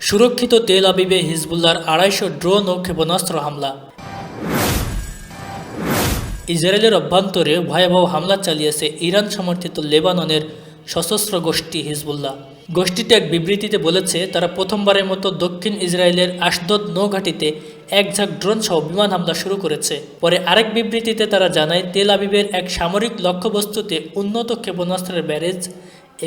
সুরক্ষিত তেল আবিবে হিজবুল্লাহর আড়াইশো ড্রোন ও ক্ষেপণাস্ত্র হামলা। ইসরায়েলের অভ্যন্তরে ভয়াবহ হামলা চালিয়েছে ইরান সমর্থিত লেবাননের সশস্ত্র গোষ্ঠী হিজবুল্লাহ। গোষ্ঠীটি এক বিবৃতিতে বলেছে, তারা প্রথমবারের মতো দক্ষিণ ইসরায়েলের আশদদ নৌঘাটিতে এক ঝাঁক ড্রোন সহ বিমান হামলা শুরু করেছে। পরে আরেক বিবৃতিতে তারা জানায়, তেল আবিবের এক সামরিক লক্ষ্যবস্তুতে উন্নত ক্ষেপণাস্ত্রের ব্যারেজ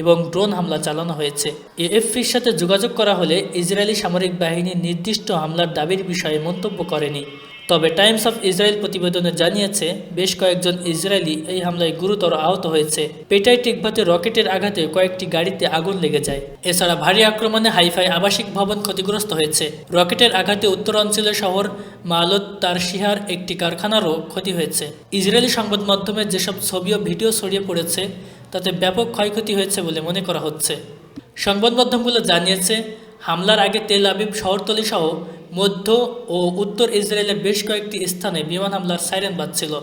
এবং ড্রোন হামলা চালানো হয়েছে। এএফপির সাথে যোগাযোগ করা হলে ইসরায়েলি সামরিক বাহিনী নির্দিষ্ট হামলার দাবির বিষয়ে মন্তব্য করেনি। তবে টাইমস অফ ইসরায়েল প্রতিবেদনে জানিয়েছে, বেশ কয়েকজন ইসরায়েলি এই হামলায় গুরুতর আহত হয়েছে। পেটাই টিকভাতে রকেটের আঘাতে কয়েকটি গাড়িতে আগুন লেগে যায়। এছাড়া ভারী আক্রমণে হাইফাই আবাসিক ভবন ক্ষতিগ্রস্ত হয়েছে। রকেটের আঘাতে উত্তরাঞ্চলের শহর মালত তার শিহার একটি কারখানারও ক্ষতি হয়েছে। ইসরায়েলি সংবাদ মাধ্যমে যেসব ছবি ও ভিডিও ছড়িয়ে পড়েছে তাতে ব্যাপক ক্ষয়ক্ষতি হয়েছে বলে মনে করা হচ্ছে। সংবাদ মাধ্যমগুলো জানিয়েছে, হামলার আগে তেল আবিব শহরতলি সহ মধ্য ও উত্তর ইসরায়েলের বেশ কয়েকটি স্থানে বিমান হামলার সাইরেন বাজছিল।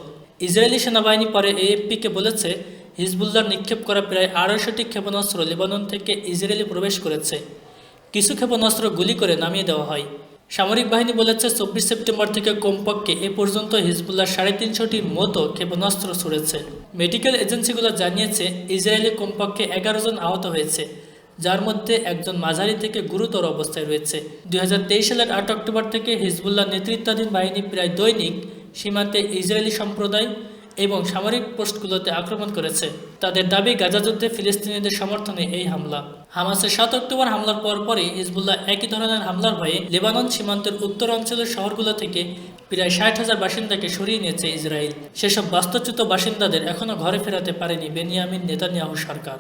ইসরায়েলি সেনাবাহিনী পরে এএফপিকে বলেছে হিজবুল্লাহর নিক্ষেপ করা প্রায় আড়াইশোটি ক্ষেপণাস্ত্র লেবানন থেকে ইসরায়েলে প্রবেশ করেছে। কিছু ক্ষেপণাস্ত্র গুলি করে নামিয়ে দেওয়া হয়। সামরিক বাহিনী বলেছে, চব্বিশ সেপ্টেম্বর থেকে কমপক্ষে এ পর্যন্ত হিজবুল্লাহ সাড়ে তিনশোটির মতো ক্ষেপণাস্ত্র ছুড়েছে। মেডিকেল এজেন্সিগুলো জানিয়েছে ইসরায়েলে কমপক্ষে এগারো জন আহত হয়েছে, যার মধ্যে একজন মাঝারি থেকে গুরুতর অবস্থায় রয়েছে। দুই সালের আট অক্টোবর থেকে হিজবুল্লাহ নেতৃত্বাধীন বাহিনী প্রায় দৈনিক সীমান্তে ইসরায়েলি সম্প্রদায় এবং সামরিক পোস্টগুলোতে আক্রমণ করেছে। তাদের দাবি, গাজা যুদ্ধে ফিলিস্তিনিদের সমর্থনে এই হামলা। হামাসের সাত অক্টোবর হামলার পর পরই হিজবুল্লাহ একই ধরনের হামলার ভয়ে লেবানন সীমান্তের উত্তর অঞ্চলের শহরগুলো থেকে প্রায় ষাট হাজার বাসিন্দাকে সরিয়ে নিয়েছে ইসরায়েল। সেসব বাস্তুচ্যুত বাসিন্দাদের এখনও ঘরে ফেরাতে পারেনি বেনিয়ামিন নেতানিয়াহু সরকার।